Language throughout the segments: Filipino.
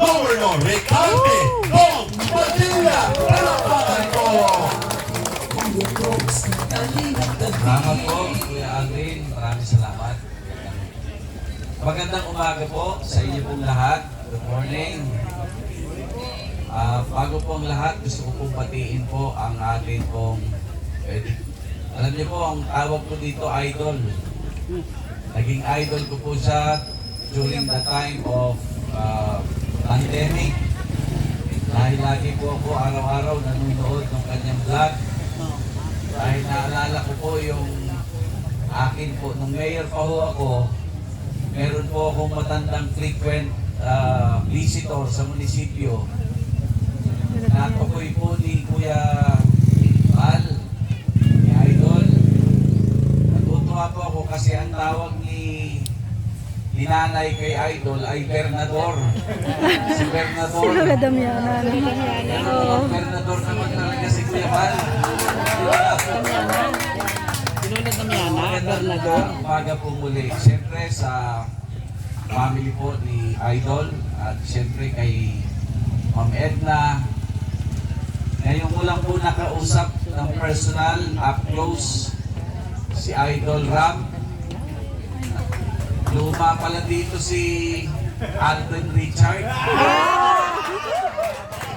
Governor Recalde Kong Padilla. Palakpakan ko! Po, Kuya Alvin. Maraming salamat. Magandang umaga po sa inyo pong lahat. Good morning. Ah, bago po ang lahat, gusto ko pong batiin po ang atin pong eh, alam niyo po, ang tawag ko dito, idol. Naging idol ko po siya during the time of ah, pandemic. Dahil lagi po ako araw-araw nanonood ng kanyang vlog. Dahil naalala ko po yung akin po, nung mayor pa ho ako, meron po akong matandang frequent ah, visitor sa munisipyo. Natukoy po ni Kuya Al, ni Idol. Natutuwa po ako kasi ang tawag ni ni nanay kay Idol ay Bernador. Si Bernador. Sila Damiana. Oo. Bernador naman talaga si Kuya Al. Sinunod na Miana, Magandang Bernador. umaga po muli. Siyempre sa family po ni Idol at siyempre kay Ma'am Edna. Ngayon ko lang po nakausap ng personal, up close, si Idol Ram. Luma pala dito si Alvin Richard.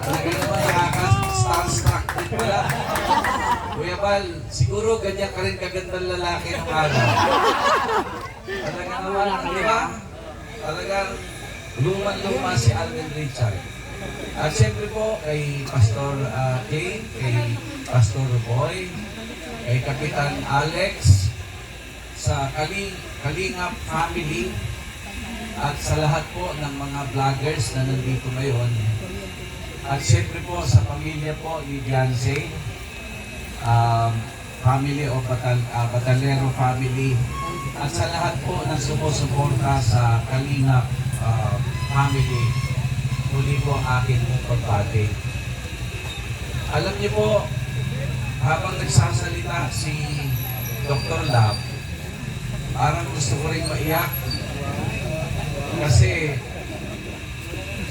Talaga naman nakaka-starstruck din pala. Kuya Bal, siguro ganyan ka rin kagandang lalaki ng araw. Talaga naman, di ba? Talagang luman-luma si Alvin Richard. At siyempre po kay Pastor uh, Kane, kay Pastor Boy, kay Kapitan Alex, sa Kaling, Kalingap family, at sa lahat po ng mga vloggers na nandito ngayon. At siyempre po sa pamilya po ni Beyonce, um, family o Batal, ah, Batalero family, at sa lahat po ng sumusuporta sa Kalingap ah, family, muli po ang aking pagbati. Alam niyo po, habang nagsasalita si Dr. Lab, parang gusto ko rin maiyak kasi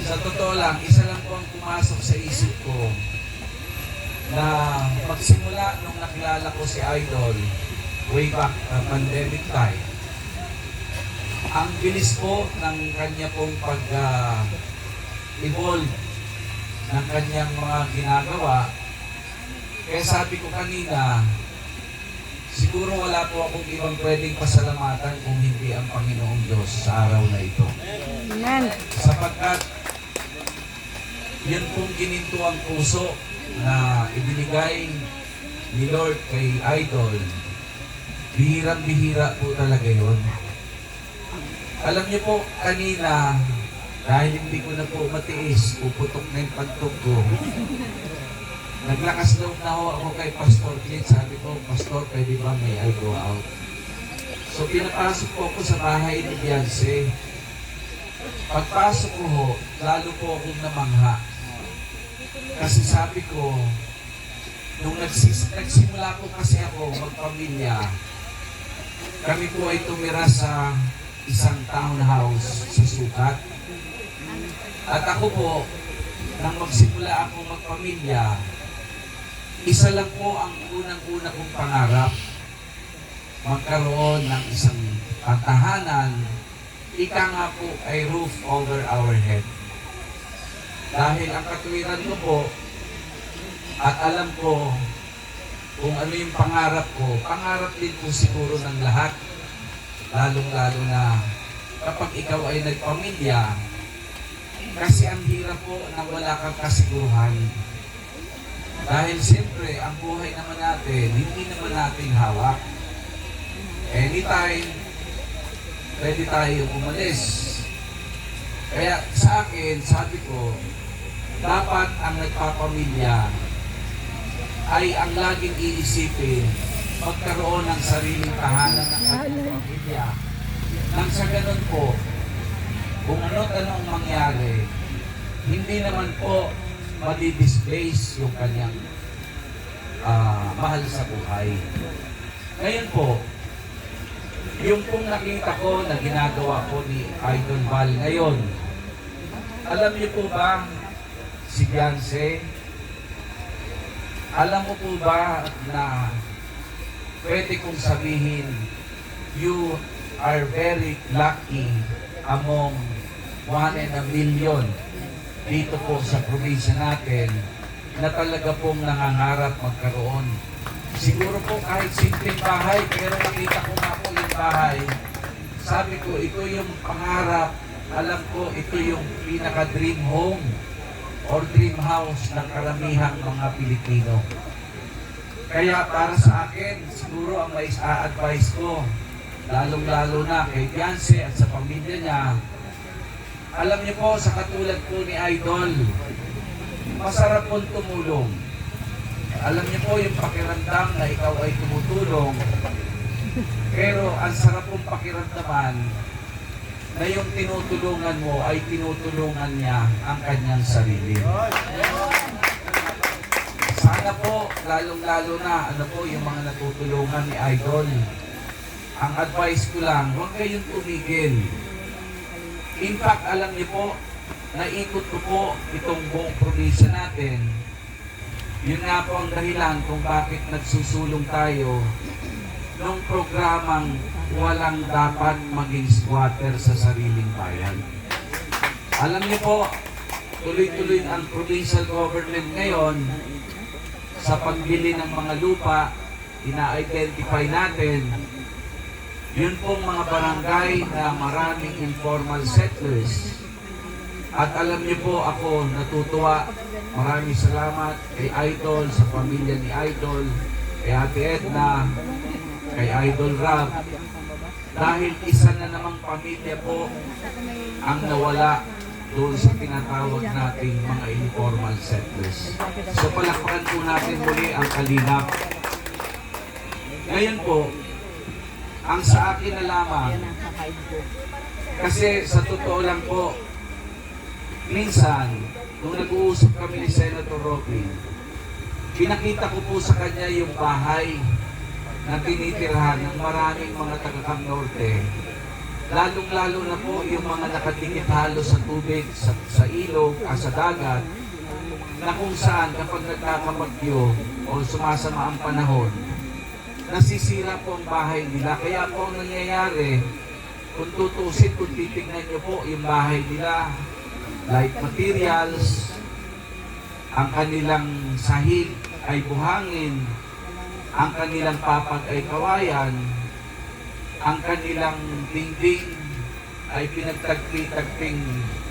sa totoo lang, isa lang po ang pumasok sa isip ko na magsimula nung nakilala ko si Idol way back uh, pandemic time, ang bilis po ng kanya pong pag uh, ng kanyang mga ginagawa. Kaya sabi ko kanina, siguro wala po akong ibang pwedeng pasalamatan kung hindi ang Panginoong Diyos sa araw na ito Yan. sapagkat yun pong gininto ang puso na ibinigay ni Lord kay Idol. Bihirang-bihira po talaga yun. Alam niyo po, kanina, dahil hindi ko na po matiis, puputok na yung pagtog ko. Naglakas loob na ho ako kay Pastor Clint. Sabi ko, Pastor, pwede ba may I go out? So pinapasok po ako sa bahay ni Beyonce. Pagpasok ko ho, lalo po akong namangha. Kasi sabi ko, nung nagsis, nagsimula po kasi ako magpamilya, kami po ay tumira sa isang townhouse sa Sukat. At ako po, nang magsimula ako magpamilya, isa lang po ang unang-una kong pangarap, magkaroon ng isang pantahanan ika nga po ay roof over our head. Dahil ang katwiran ko po, at alam ko kung ano yung pangarap ko, pangarap din po siguro ng lahat, lalong-lalo na kapag ikaw ay nagpamilya, kasi ang hirap po na wala kang kasiguruhan. Dahil siyempre, ang buhay naman natin, hindi naman natin hawak. Anytime, pwede tayo umalis. Kaya sa akin, sabi ko, dapat ang nagpapamilya ay ang laging iisipin magkaroon ng sariling tahanan ng ating pamilya. Nang sa ganun po, kung ano't anong mangyari, hindi naman po madi-displace yung kanyang ah, mahal sa buhay. Ngayon po, yung pong nakita ko na ginagawa ko ni Idol Val ngayon, Alam niyo po ba si Beyonce? Alam mo po ba na pwede kong sabihin, you are very lucky among one in a million dito po sa probinsya natin na talaga pong nangangarap magkaroon. Siguro po kahit simpleng bahay, pero nakita ko nga po yung bahay, sabi ko, ito yung pangarap, alam ko, ito yung pinaka-dream home or dream house ng karamihang mga Pilipino. Kaya para sa akin, siguro ang may a-advise ko, lalong-lalo na kay Beyonce at sa pamilya niya, alam niyo po, sa katulad po ni Idol, masarap pong tumulong. Alam niyo po yung pakiramdam na ikaw ay tumutulong, pero ang sarap pong pakiramdaman na yung tinutulungan mo ay tinutulungan niya ang kanyang sarili. Sana po, lalong-lalo na, ano po, yung mga natutulungan ni Idol. Ang advice ko lang, huwag kayong tumigil. In fact, alam niyo po, naikot ko po itong buong probinsya natin. Yun nga po ang dahilan kung bakit nagsusulong tayo ng programang walang dapat maging squatter sa sariling bayan. Alam niyo po, tuloy-tuloy ang provincial government ngayon sa pagbili ng mga lupa, ina-identify natin yun pong mga barangay na maraming informal settlers. At alam niyo po ako natutuwa. Maraming salamat kay Idol, sa pamilya ni Idol, kay Ate Edna, kay Idol Rab. Dahil isa na namang pamilya po ang nawala doon sa tinatawag nating mga informal settlers. So palakpakan po natin muli ang kalingap. Ngayon po, ang sa akin na lamang, kasi sa totoo lang po, minsan, nung nag-uusap kami ni Senator Robin, pinakita ko po sa kanya yung bahay na tinitirhan ng maraming mga taga-Cam Norte. Lalong-lalo na po yung mga nakadikit halos sa tubig, sa, sa ilog, ah, sa dagat, na kung saan kapag nagkakamagyo o sumasama ang panahon, nasisira po ang bahay nila. Kaya po ang nangyayari, kung tutusin, kung titignan niyo po yung bahay nila, light materials, ang kanilang sahig ay buhangin, ang kanilang papag ay kawayan, ang kanilang dingding ay pinagtagpi-tagping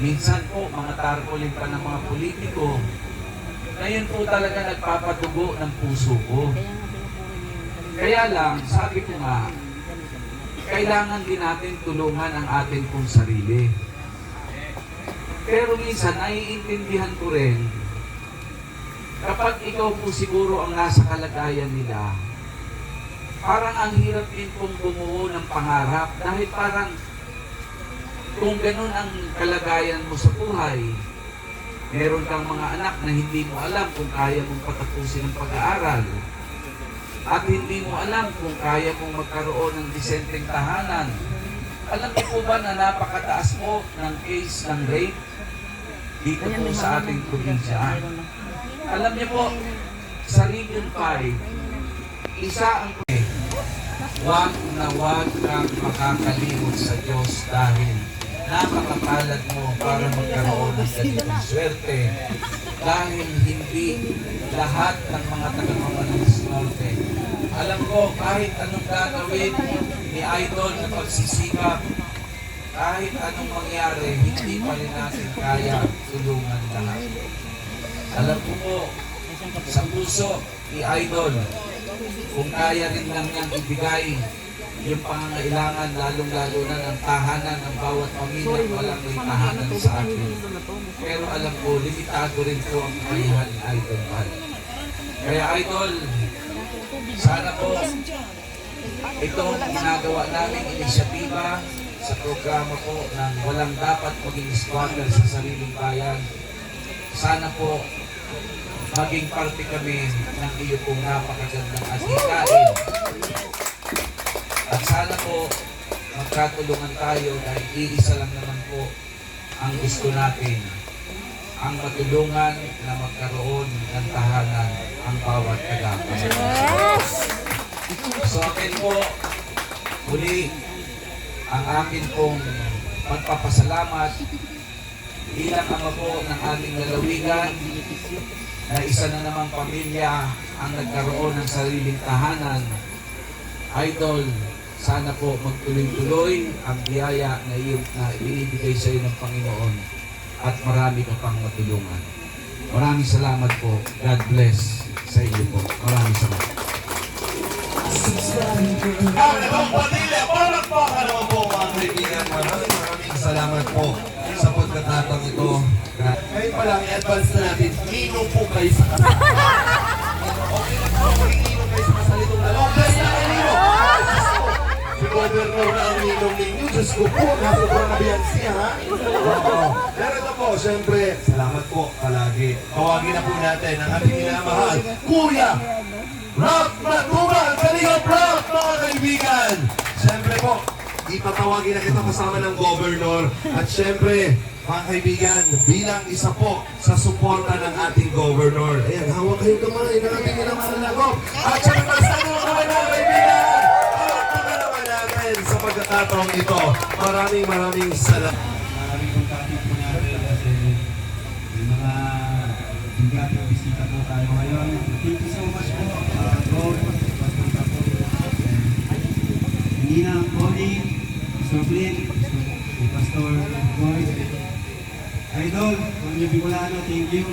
minsan po mga tarpaulin pa ng mga politiko na yun po talaga nagpapadugo ng puso ko. Kaya lang, sabi ko nga, kailangan din natin tulungan ang atin pong sarili. Pero minsan, naiintindihan ko rin, kapag ikaw po siguro ang nasa kalagayan nila, parang ang hirap din pong bumuo ng pangarap dahil parang kung ganun ang kalagayan mo sa buhay, meron kang mga anak na hindi mo alam kung kaya mong patapusin ang pag-aaral, at hindi mo alam kung kaya mong magkaroon ng disenteng tahanan. Alam niyo po ba na napakataas po ng case ng rape dito po sa ating probinsya? Alam niyo po, sa Region 5, isa ang Huwag na huwag kang makakalimot sa Diyos dahil napakapalad mo para magkaroon ng ganitong swerte. Dahil hindi lahat ng mga taga-Mamalis Norte. Alam ko, kahit anong gagawin ni Idol na pagsisikap, kahit anong mangyari, hindi pa rin natin kaya tulungan lahat. Alam ko po, sa puso ni Idol, kung kaya rin lang niyang ibigay yung pangangailangan, lalong-lalo na ng tahanan ng bawat pamilya, walang may tahanan sa akin. Pero alam ko, limitado rin po ang kakayahan ni Idol. Kaya Idol, sana po itong ginagawa namin inisyatiba sa programa po ng walang dapat maging squatter sa sariling bayan. Sana po maging parte kami ng iyo pong napakagandang adhikain. At sana po magkatulungan tayo dahil iisa lang naman po ang gusto natin ang matulungan na magkaroon ng tahanan ang bawat taga-pamayanan. Yes! So akin po, muli, ang akin pong pagpapasalamat bilang ama po ng aming lalawigan na isa na namang pamilya ang nagkaroon ng sariling tahanan. Idol, sana po magtuloy-tuloy ang biyaya na, iyong, na ibinibigay sa iyo ng Panginoon at marami ka pang matulungan. Maraming salamat po. God bless sa iyo po. Maraming salamat. Ang ibang pamilya, palakpakan naman po mga kaibigan. Maraming maraming salamat po sa pagkakataong ito. Ngayon pa lang, i-advance na natin, inom po kayo sa kasal. Okay na po, mag-iinom kayo sa kasal itong Governor na ang inom ninyo. Diyos ko po, nasa po na biyansi, ha? Oo. Ito po, siyempre, salamat po palagi. Tawagin na po natin ang ating minamahal, Kuya Rock Matugal, Kalingap Rock, mga kaibigan! Siyempre po, itatawagin na kita kasama ng Governor. At siyempre, mga kaibigan, bilang isa po sa suporta ng ating Governor. Ayan, hawak kayong kamay ng ating minamahal na Gov. At siyempre, magsama sa pagkakataong ito. Maraming maraming salamat. Maraming kontakin po natin kasi may mga bigat na bisita po tayo ngayon. Thank you so much po, uh, God, pagpunta po. Nina, Connie, Mr. Flynn, Pastor Boy, Idol, Mami Bicolano, thank you.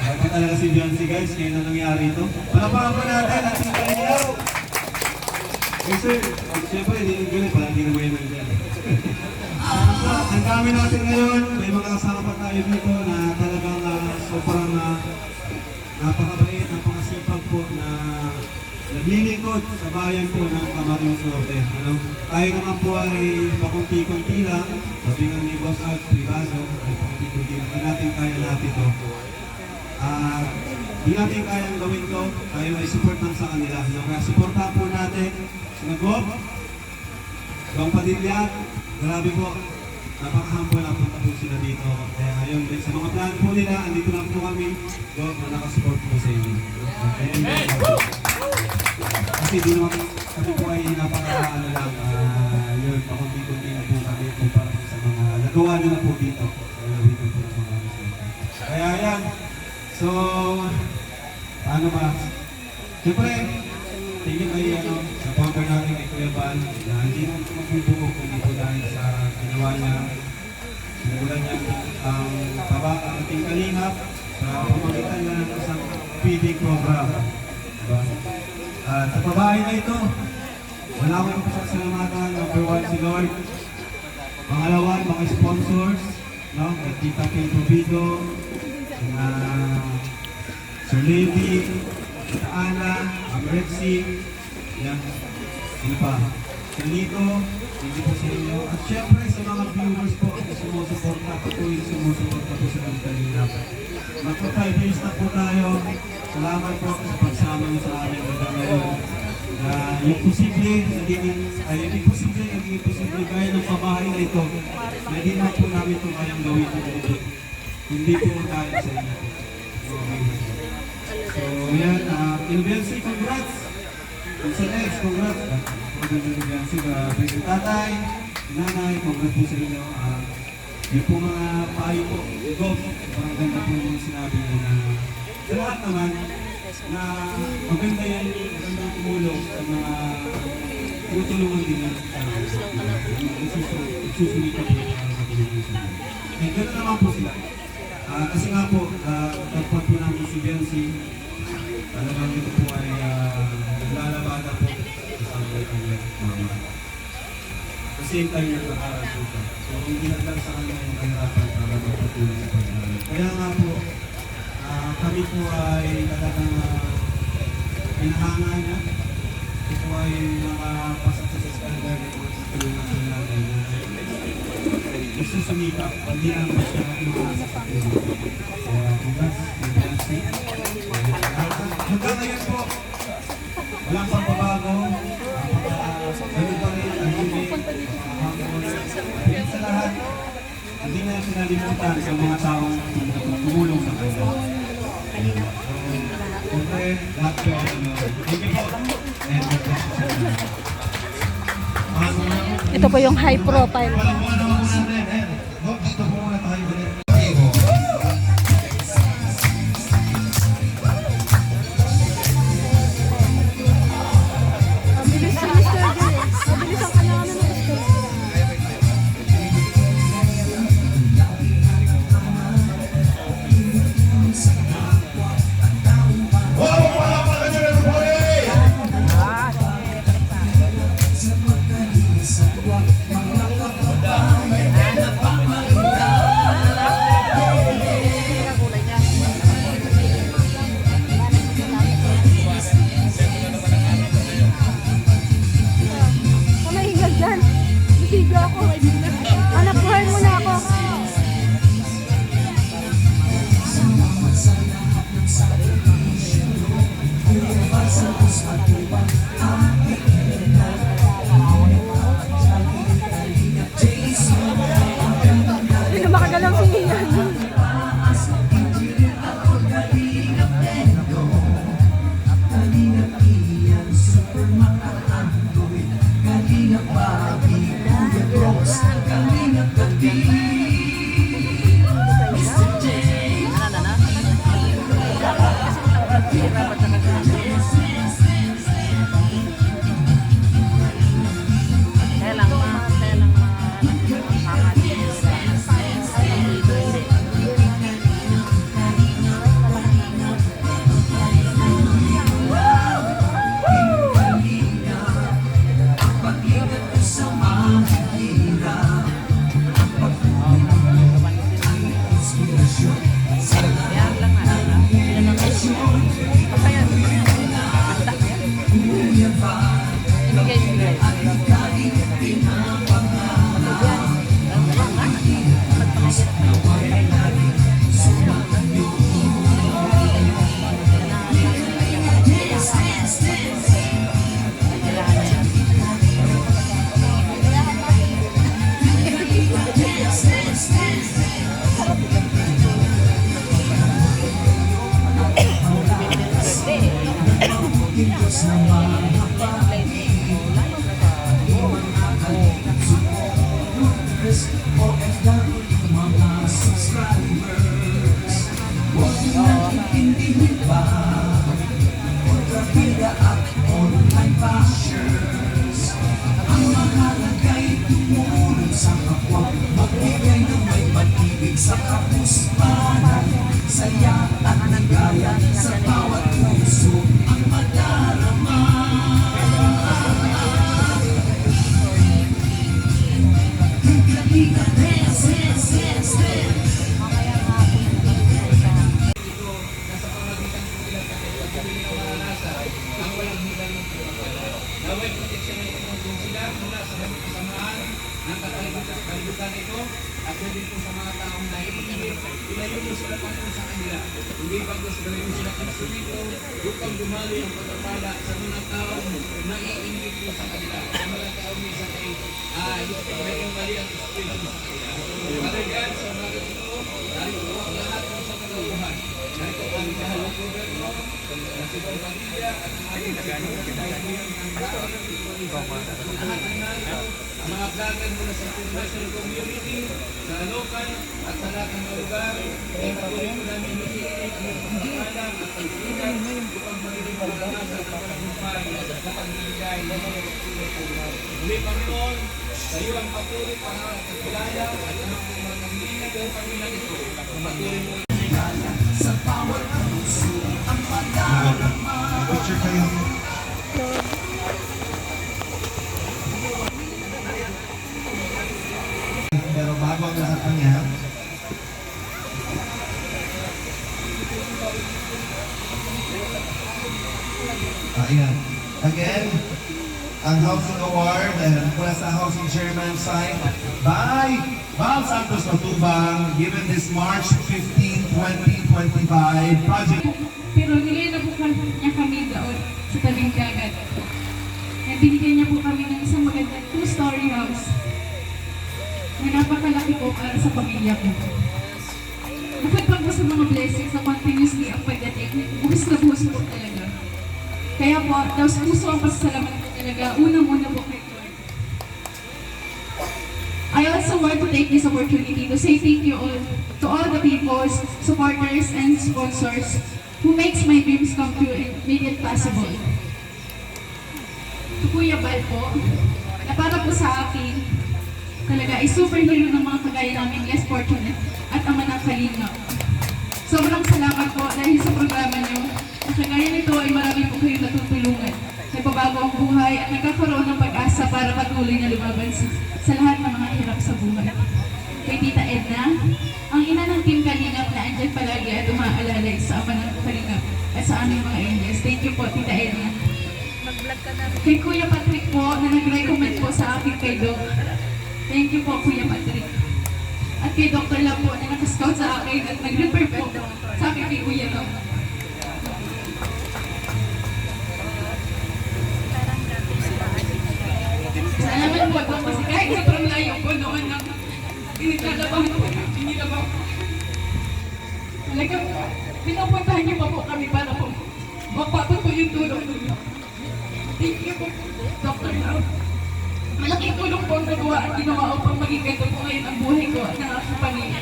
Pa talaga si Beyonce guys, kaya na nangyari ito. Palapakan po natin at yung kalinaw. Eh sir, oh, siyempre, hindi nyo galit, palagi na may nandiyan. Ah, ang dami natin ngayon, may mga kasama pa tayo dito na talagang ah, sobrang uh, napakabait, napakasipag po na naglilingkod sa bayan po ng Camarines Norte. Ano? Tayo naman po ay pakunti-kunti lang, sabi nga ni Boss Alt Privado, ay pakunti-kunti lang, hindi natin kaya natin ito. Ah, di natin kayang gawin to, tayo ay support lang sa kanila. No? Kaya supportahan po natin si Nagob, Bang Padilyan, grabe po. Napaka-humble na punta po sila dito. Kaya ngayon, sa mga plan po nila, andito lang po kami. Go, na nakasupport po sa inyo. Okay? Kasi di naman kami po ay napaka-ano lang, ah, yun, pakunti-kunti na po kami kumpara sa mga nagawa nila po dito. Kaya yan. So, paano ba? Siyempre, tingin kay ano, founder natin kay Kuya Bal, na hindi naman ito magbubuo kundi po dahil sa ginawa niya. Simulan niya ang taba ang ating kalingap sa pamamagitan na ng isang program. Diba? At sa babae na wala ko yung pasasalamatan. Number one si Lord. Pangalawa, mga sponsors. No? Kay Tita Kay Provido, na Sir Tita Ana, Rexy, yan, Sir Lito, hindi po sa inyo. At syempre sa mga viewers po na sumusuporta, patuloy sumusuporta po sa mga kalingap. Magpo 5 years na po tayo. Salamat po sa pagsama niyo sa amin hanggang ngayon. Na yung posible, naging, ay yung imposible, naging imposible gaya ng pabahay na ito. Na hindi na po namin ito kayang gawin po hindi. Hindi po dahil sa inyo. So, yan, uh, Ilbensi, congrats! Sa next, congrats! Maganda ni Ilbensi, uh, thank you tatay, nanay, congrats po sa inyo. Uh, yung po mga payo po, go, parang ganda po yung sinabi niyo na sa lahat naman, na maganda yan, maganda tumulong sa mga tutulungan din yan. Nagsusulitan po yung mga katulungan sa inyo. And gano'n naman po sila. Ah, kasi nga po, uh, nagpag po namin si Biancy, talagang ito po ay uh, naglalabada po sa samay kanya mama. The same time, nag-aaral po siya. So, na lang sa kanya yung kahirapan para magpatuloy sa pag-aaral. Kaya nga po, ah, kami po ay talagang uh, pinahanga niya. Ito po ay nakapasok sa standard ng mga tulungan natin na gusto sumikap, hindi naman siya umaasa sa. Kaya congrats, congrats. Hanggang ngayon po, walang pagbabago. Ganun pa rin, tahimik, hanggang sa lahat. hindi niya sinalimutan sa mga taong tumulong sa kanya. Siyempre, lahat ano, thank you po. And God bless you na? Ito po yung high profile. Kalibutan ito at pwede po sa mga taong naiinggit. Ilayo mo sila Panginoon sa kanila. Hindi bagos gawin mo sila Kristo dito upang dumali ang pagpapala sa mga taong naiinggit mo sa kanila. Sa mga taong minsan ay ah, mayroong mali ang espiritu sa kanila. God, sa mga ito, narito po ang lahat ng sa kagawuhan. Narito ang mahal gobyerno, mga vlogger mula sa international community, sa local at sa lahat ng lugar, ay patuloy ko namin hinihiling ang iyong pagpapala at pagsigan upang magiging maranasan ang pagpumpay sa pagbibigay ng mga Espiritu. Muli Panginoon, sa iyo ang patuloy pangalan at kilala at ang mga pamilya ng Panginoon ito. Patuloy mo Picture kayo. Pero bago ang lahat ng yan, Ayan. Again, ang Housing Award and mula sa Housing Chairman side by Val Santos Matubang given this March 15, 2025 project Pero nilay na po kami- niya kami doon sa tabing dagat. At binigyan niya po kami ng isang magandang two-story house. na napakalaki po para sa pamilya ko. Bukod pa po sa mga blessings na continuously ang pagdating, buhos na buhos po talaga. Kaya po, daos puso ang pasasalamat ko talaga, unang-una po kay Lord. I also want to take this opportunity to say thank you all to all the people, supporters, and sponsors who makes my dreams come true and made it possible. To Kuya Bal po, na para po sa akin, talaga ay superhero ng mga kagaya namin less fortunate at ama ng kalinga. Sobrang salamat po dahil sa programa niyo. Ang kagaya nito ay marami po kayong natutulungan. Nagbabago ang buhay at nagkakaroon ng pag-asa para patuloy na lumaban sa, sa lahat ng mga hirap sa buhay. Kay Tita Edna, ang ina ng Team Kalingap na andyan palagi at umaalalay sa ama ng Kalingap at sa aming mga angels. Thank you po, Tita Edna. Kay Kuya Patrick po na nag-recommend po sa akin kay Doc. Thank you po, Kuya Patrick. At kay Dr. Lam po na nakascout sa akin at nag-refer po sa akin kay Kuya Doc. Salamat po Doc kasi kahit sobrang layo po noon ng pinagkalabahan po ng pinirabaw. Talagang po kami para po po yung tulong ninyo. Thank you po, Dr. Lam. Malaking tulong po ang nagawa at ginawa upang po ngayon ang buhay ko at ng aking pamilya.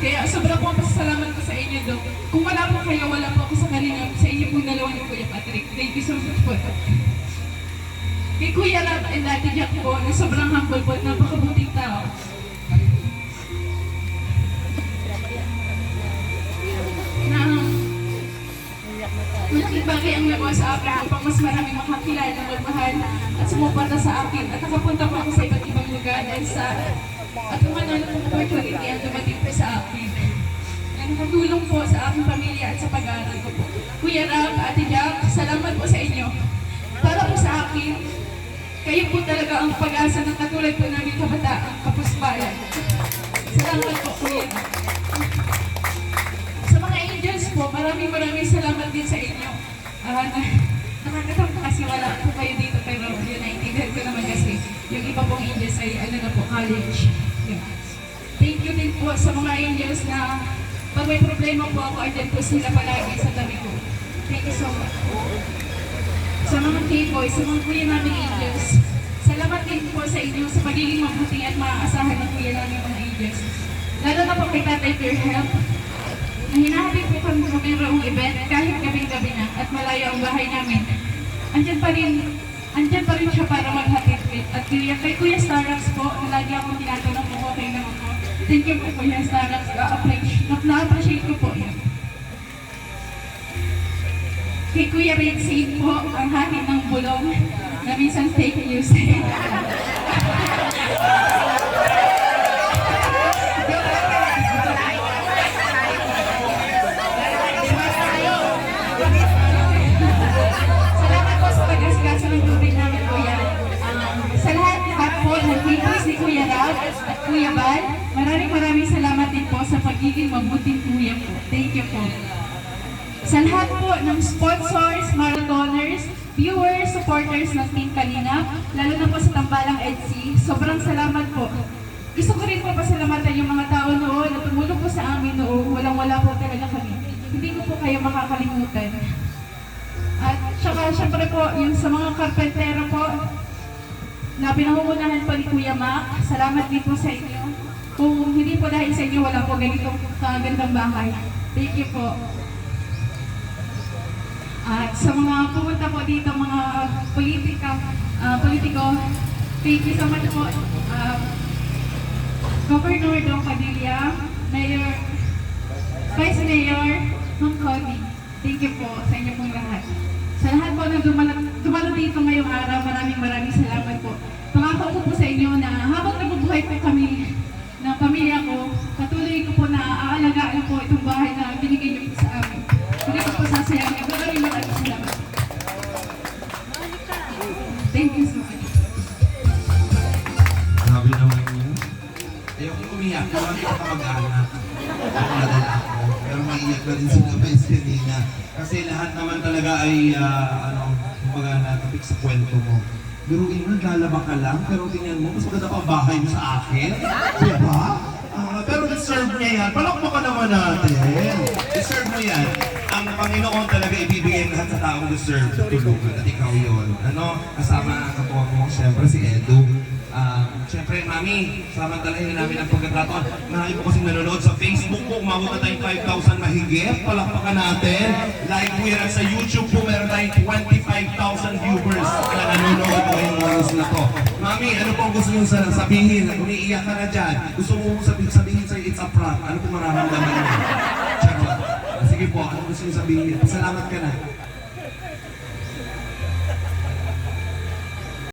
Kaya sobra po ang pasasalamat ko sa inyo, Dok. Kung wala po kayo, wala po ako sa kanina. Sa inyo pong dalawa ni Patrick. Thank you so much po, Dok. Kay Kuya Rat and Ate Jack po, na sobrang humble po at napakabuting tao. Na Malaking bagay ang nagawa sa akin upang mas maraming makakilala, magmahal at sumuporta sa akin at nakapunta po ako sa iba't ibang lugar dahil sa at ano ng opportunity ang dumating po sa akin. Na nakatulong po sa aking pamilya at sa pag-aaral ko po. Kuya Ram, Ate Jack, salamat po sa inyo. Para po sa akin, kayo po talaga ang pag-asa ng katulad po namin kabataan, kapusbayan. Salamat po, Ram. Sa mga angels po, maraming maraming salamat din sa inyo. Ah, na, nakakatawa kasi wala po kayo dito pero yun naintindihan ko naman kasi yung iba pong angels ay ano na po, college. Yun. Thank you din po sa mga angels na pag may problema po ako, andyan po sila palagi sa tabi ko. Thank you so much. Sa mga K-boys, sa mga kuya namin angels, salamat din po sa inyo sa pagiging mabuti at maaasahan ng kuya namin mga angels. Lalo na po kay Tatay Pure Help, na hinahabit po kami kung mayroong event kahit gabing-gabi na at malayo ang bahay namin. Andyan pa rin, andyan pa rin siya para maghatid at kuya, kay Kuya Starbucks po, na lagi akong tinatanong kung okay naman po. Thank you po Kuya Starbucks, na-appreciate na, ko po yan. Kay Kuya Rinsin po, ang hatid ng bulong na minsan fake news. po ng sponsors, marathoners, viewers, supporters ng Team Kalina, lalo na po sa Tambalang EDC, sobrang salamat po. Gusto ko rin po pasalamatan yung mga tao noon na tumulong po sa amin noon. Walang-wala po talaga kami. Hindi ko po kayo makakalimutan. At saka syempre po, yung sa mga karpentero po, na pinangungunahan po ni Kuya Mac, salamat din po sa inyo. Kung hindi po dahil sa inyo, wala po ganitong kagandang bahay. Thank you po. At sa mga pumunta po dito, mga politika, ah, politiko, thank you so much po. Uh, Governor Dong Padilla, Mayor, Vice Mayor, Ma'am Connie, thank you po sa inyo pong lahat. Sa lahat po na dumalo dito ngayong araw, maraming maraming salamat po. Pangako ko po sa inyo na habang nabubuhay po kami ng pamilya ko, patuloy ko po na aalagaan po itong bahay na binigay niyo po sa Pero hindi ako nadala ako. Pero maiyak na rin sila Vince kanina. Kasi lahat naman talaga ay, ah, ano, kumbaga natapik sa kwento mo. biruin mo, naglalaba ka lang, pero tingnan mo, mas maganda pa ang bahay mo sa akin. Diba? Ah, pero deserve niya yan. Palakpakan naman natin. Deserve mo yan. Ang Panginoon talaga ibibigay lahat sa taong deserve sa tulugan. At ikaw yun. Ano? Kasama ang kapwa mo, syempre si Edu. Ah, Siyempre, Mami, samantalahin na namin ang pagkakataon. Marami po kasing nanonood sa Facebook po. Umabot na tayong 5,000 mahigit. Palakpakan natin. Like po yan. Sa YouTube po, meron tayong 25,000 viewers na nanonood po ngayong oras na to. Mami, ano po gusto nyo sa sabihin? Umiiyak ka na dyan. Gusto mo sabihin, sabihin sa'yo, it's a prank. Ano po mararamdaman mo? Charot. Ah, Sige po, ano gusto nyo sabihin? Salamat ka na.